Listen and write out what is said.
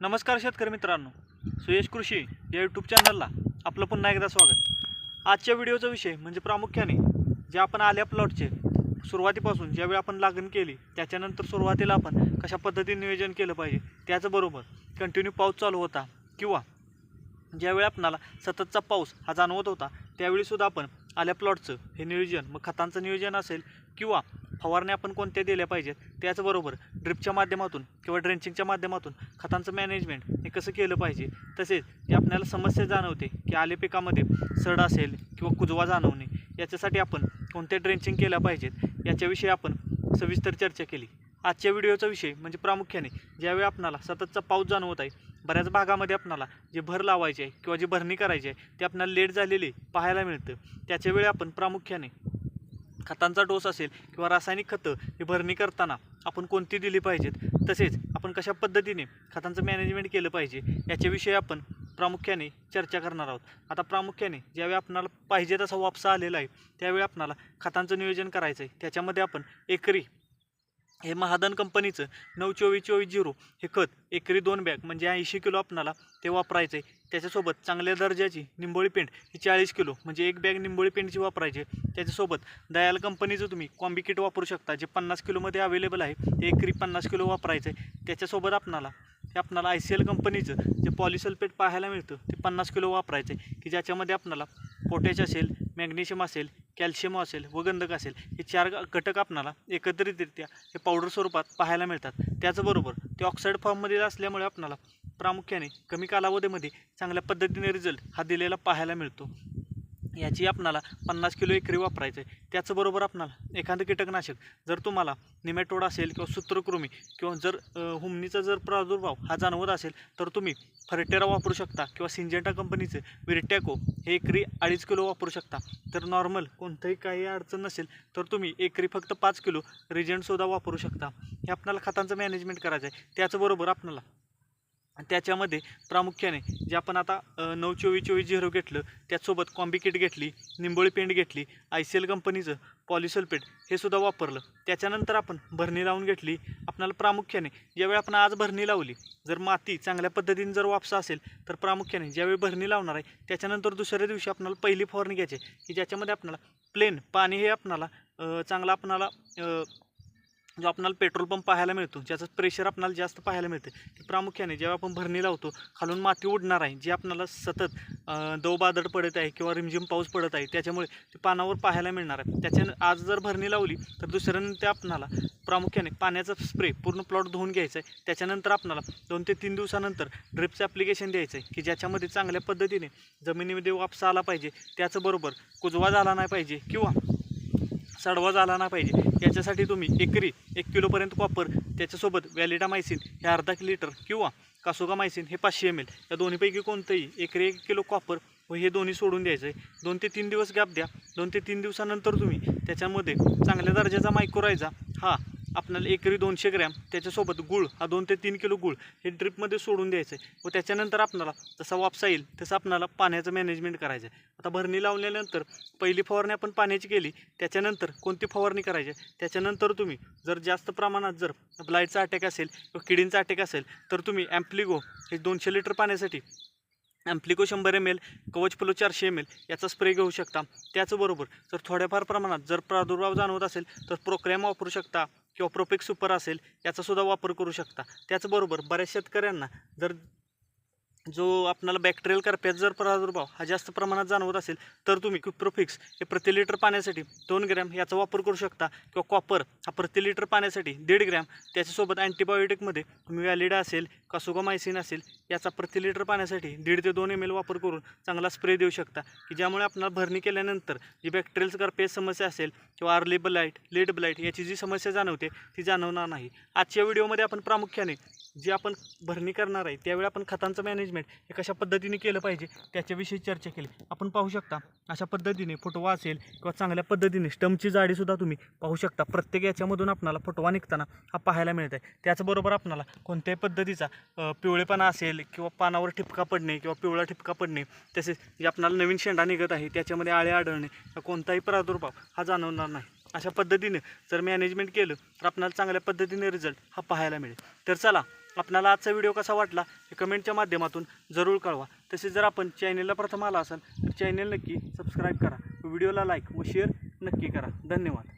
नमस्कार शेतकरी मित्रांनो सुयश कृषी या यूट्यूब चॅनलला आपलं पुन्हा एकदा स्वागत. आजच्या व्हिडिओचा विषय म्हणजे प्रामुख्याने जे आपण आल्या प्लॉटचे सुरुवातीपासून ज्यावेळी आपण लागण केली त्याच्यानंतर सुरुवातीला आपण कशा पद्धतीने नियोजन केलं पाहिजे त्याचबरोबर कंटिन्यू पाऊस चालू होता किंवा ज्यावेळी आपणाला सततचा पाऊस हा जाणवत होता त्यावेळीसुद्धा आपण आल्या प्लॉटचं हे नियोजन मग खतांचं नियोजन असेल किंवा फवारण्या आपण कोणत्या दिल्या पाहिजेत? त्याचबरोबर ड्रिपच्या माध्यमातून किंवा ड्रेंचिंगच्या माध्यमातून खतांचं मॅनेजमेंट हे कसं केलं पाहिजे? तसेच ते आपल्याला समस्या जाणवते की आले पिकामध्ये सड असेल किंवा कुजवा जाणवणे याच्यासाठी आपण कोणत्या ड्रेंचिंग केल्या पाहिजेत? याच्याविषयी आपण सविस्तर चर्चा केली. आजच्या व्हिडिओचा विषय म्हणजे प्रामुख्याने ज्यावेळी आपणाला सततचा पाऊस जाणवत आहे बऱ्याच भागामध्ये आपणाला जे भर लावायचे आहे किंवा जी भरणी करायची आहे ते आपणाला लेट झालेली पाहायला मिळतं. त्याच्यावेळी आपण प्रामुख्याने खतांचा डोस असेल किंवा रासायनिक खतं ही भरणी करताना आपण कोणती दिली पाहिजेत? तसेच आपण कशा पद्धतीने खतांचं मॅनेजमेंट केलं पाहिजे? याच्याविषयी आपण प्रामुख्याने चर्चा करणार आहोत. आता प्रामुख्याने ज्यावेळी आपणाला पाहिजे तसा वापसा आलेला आहे त्यावेळी आपणाला खतांचं नियोजन करायचं आहे त्याच्यामध्ये आपण एकरी हे महाधन कंपनीचं नऊ चोवीस चोवीस झिरो हे खत एकरी दोन बॅग म्हणजे ऐंशी किलो आपणाला ते वापरायचं आहे त्याच्यासोबत चांगल्या दर्जाची निंबोळी पेंट ही चाळीस किलो म्हणजे एक बॅग निंबोळी पेंटची वापरायची. आहे. त्याच्यासोबत दयाल कंपनीचं तुम्ही कॉम्बी किट वापरू शकता जे पन्नास किलोमध्ये अवेलेबल आहे ते एकरी पन्नास किलो वापरायचं आहे त्याच्यासोबत आपणाला ते आपणाला आय सी एल कंपनीचं जे पॉलिसल्फेट पाहायला मिळतं ते पन्नास किलो वापरायचं आहे की ज्याच्यामध्ये आपणाला पोटॅश असेल मॅग्नेशियम असेल कॅल्शियम असेल व गंधक असेल हे चार घटक आपणाला एकत्रितरित्या हे पावडर स्वरूपात पाहायला मिळतात. त्याचबरोबर ते ऑक्साईड फॉर्ममध्ये असल्यामुळे आपणाला प्रामुख्याने कमी कालावधीमध्ये चांगल्या पद्धतीने रिझल्ट हा दिलेला पाहायला मिळतो. याची आपणाला पन्नास किलो एकरी वापरायचं आहे त्याचबरोबर आपणाला एखादं कीटकनाशक जर तुम्हाला निमेटोड असेल किंवा सूत्रकृमी किंवा जर हुमणीचा जर प्रादुर्भाव हा जाणवत असेल तर तुम्ही फर्टेरा वापरू शकता किंवा सिंजेंटा कंपनीचं विरटॅको हे एकरी अडीच किलो वापरू शकता. तर नॉर्मल कोणतंही काही अडचण नसेल तर तुम्ही एकरी फक्त पाच किलो रिजंटसुद्धा वापरू शकता. हे आपणाला खतांचं मॅनेजमेंट करायचं आहे त्याचबरोबर आपणाला आणि त्याच्यामध्ये प्रामुख्याने जे आपण आता नऊ चोवीस चोवीस झिरो घेतलं त्याचसोबत कॉम्बिकेट घेतली निंबोळी पेंट घेतली आय सी एल कंपनीचं पॉलिसल्पेट हे सुद्धा वापरलं. त्याच्यानंतर आपण भरणी लावून घेतली. आपल्याला प्रामुख्याने ज्यावेळी आपण आज भरणी लावली जर माती चांगल्या पद्धतीने जर वापसा असेल तर प्रामुख्याने ज्यावेळी भरणी लावणार आहे त्याच्यानंतर दुसऱ्या दिवशी आपल्याला पहिली फवारणी घ्यायची की ज्याच्यामध्ये आपल्याला प्लेन पाणी हे आपणाला चांगलं आपणाला जो आपणाला पेट्रोल पंप पाहायला मिळतो ज्याचं प्रेशर आपणाला जास्त पाहायला मिळते की प्रामुख्याने जेव्हा आपण भरणी लावतो खालून माती उडणार आहे जी आपणाला सतत अं, दव पडत आहे किंवा रिमझिम पाऊस पडत आहे त्याच्यामुळे ते पानावर पाहायला मिळणार आहे. त्याच्यानं आज जर भरणी लावली तर दुसऱ्यानंतर आपणाला प्रामुख्याने पाण्याचा स्प्रे पूर्ण प्लॉट धुवून घ्यायचा आहे. त्याच्यानंतर आपणाला दोन ते तीन दिवसानंतर ड्रिपचं ॲप्लिकेशन द्यायचं आहे की ज्याच्यामध्ये चांगल्या पद्धतीने जमिनीमध्ये वापसा आला पाहिजे त्याचबरोबर कुजवा झाला नाही पाहिजे किंवा सडवा झाला ना पाहिजे. याच्यासाठी तुम्ही एकरी एक किलोपर्यंत कॉपर त्याच्यासोबत व्हॅलिडामायसिन हे अर्धा लिटर किंवा कासोगामायसिन हे पाचशे एम एल या दोन्हीपैकी कोणतंही एकरी एक किलो कॉपर व हे दोन्ही सोडून द्यायचं आहे दोन ते तीन दिवस गॅप द्या. दोन ते तीन दिवसानंतर तुम्ही त्याच्यामध्ये चांगल्या दर्जाचा मायक्रोरायझा हा आपल्याला एकरी दोनशे ग्रॅम त्याच्यासोबत गुळ हा दोन ते तीन किलो गुळ हे ड्रिपमध्ये सोडून द्यायचं आहे व त्याच्यानंतर आपणाला जसा वापसा येईल तसं आपणाला पाण्याचं मॅनेजमेंट करायचं आहे आता भरणी लावल्यानंतर पहिली फवारणी आपण पाण्याची केली त्याच्यानंतर कोणती फवारणी करायची आहे? त्याच्यानंतर तुम्ही जर जास्त प्रमाणात जर ब्लाईटचा अटॅक असेल किंवा किडींचा अटॅक असेल तर तुम्ही ॲम्प्लिगो हे दोनशे लिटर पाण्यासाठी ॲम्प्लिको शंभर एम एल कवच फुलो चारशे एम एल याचा स्प्रे घेऊ शकता. त्याचबरोबर जर थोड्याफार प्रमाणात जर प्रादुर्भाव जाणवत असेल तर प्रोक्रॅम वापरू शकता किंवा प्रोपेक सुपर असेल याचासुद्धा वापर करू शकता. त्याचबरोबर बऱ्याच शेतकऱ्यांना जर जो आपल्याला बॅक्टेरियल करप्याचा जर प्रादुर्भाव हा जास्त प्रमाणात जाणवत असेल तर तुम्ही क्युप्रोफिक्स हे प्रति लिटर पाण्यासाठी दोन ग्रॅम याचा वापर करू शकता. किंवा कॉपर हा प्रति लिटर पाण्यासाठी दीड ग्रॅम त्याच्यासोबत अँटीबायोटिकमध्ये तुम्ही व्हॅलिडा असेल कासोगामायसिन असेल याचा प्रति लिटर पाण्यासाठी दीड ते दोन एम एल वापर करून चांगला स्प्रे देऊ शकता. की ज्यामुळे आपल्याला भरणी केल्यानंतर जी बॅक्टेरियल करपेज समस्या असेल किंवा आर्ली ब्लाईट लेड ब्लाईट याची जी समस्या जाणवते ती जाणवणार नाही. आजच्या व्हिडिओमध्ये आपण प्रामुख्याने जी आपण भरणी करणार आहे त्यावेळी आपण खतांचं मॅनेजमेंट हे कशा पद्धतीने केलं पाहिजे त्याच्याविषयी चर्चा केली. आपण पाहू शकता अशा पद्धतीने फुटवा असेल किंवा चांगल्या पद्धतीने स्टमची जाडीसुद्धा तुम्ही पाहू शकता. प्रत्येक याच्यामधून आपणाला फुटवा निघताना हा पाहायला मिळत आहे त्याचबरोबर आपणाला कोणत्याही पद्धतीचा पिवळेपणा असेल किंवा पानावर ठिपका पडणे किंवा पिवळा ठिपका पडणे तसेच जे आपणाला नवीन शेंडा निघत आहे त्याच्यामध्ये आळे आढळणे किंवा कोणताही प्रादुर्भाव हा जाणवणार नाही. अशा पद्धतीने जर मॅनेजमेंट केलं तर आपल्याला चांगल्या पद्धतीने रिझल्ट हा पाहायला मिळेल. तर चला आपणाला आजचा व्हिडिओ कसा वाटला हे कमेंटच्या माध्यमातून जरूर कळवा. तसेच जर आपण चॅनेलला प्रथम आला असाल तर चॅनेल नक्की सबस्क्राईब करा. व्हिडिओला लाईक व शेअर नक्की करा. धन्यवाद.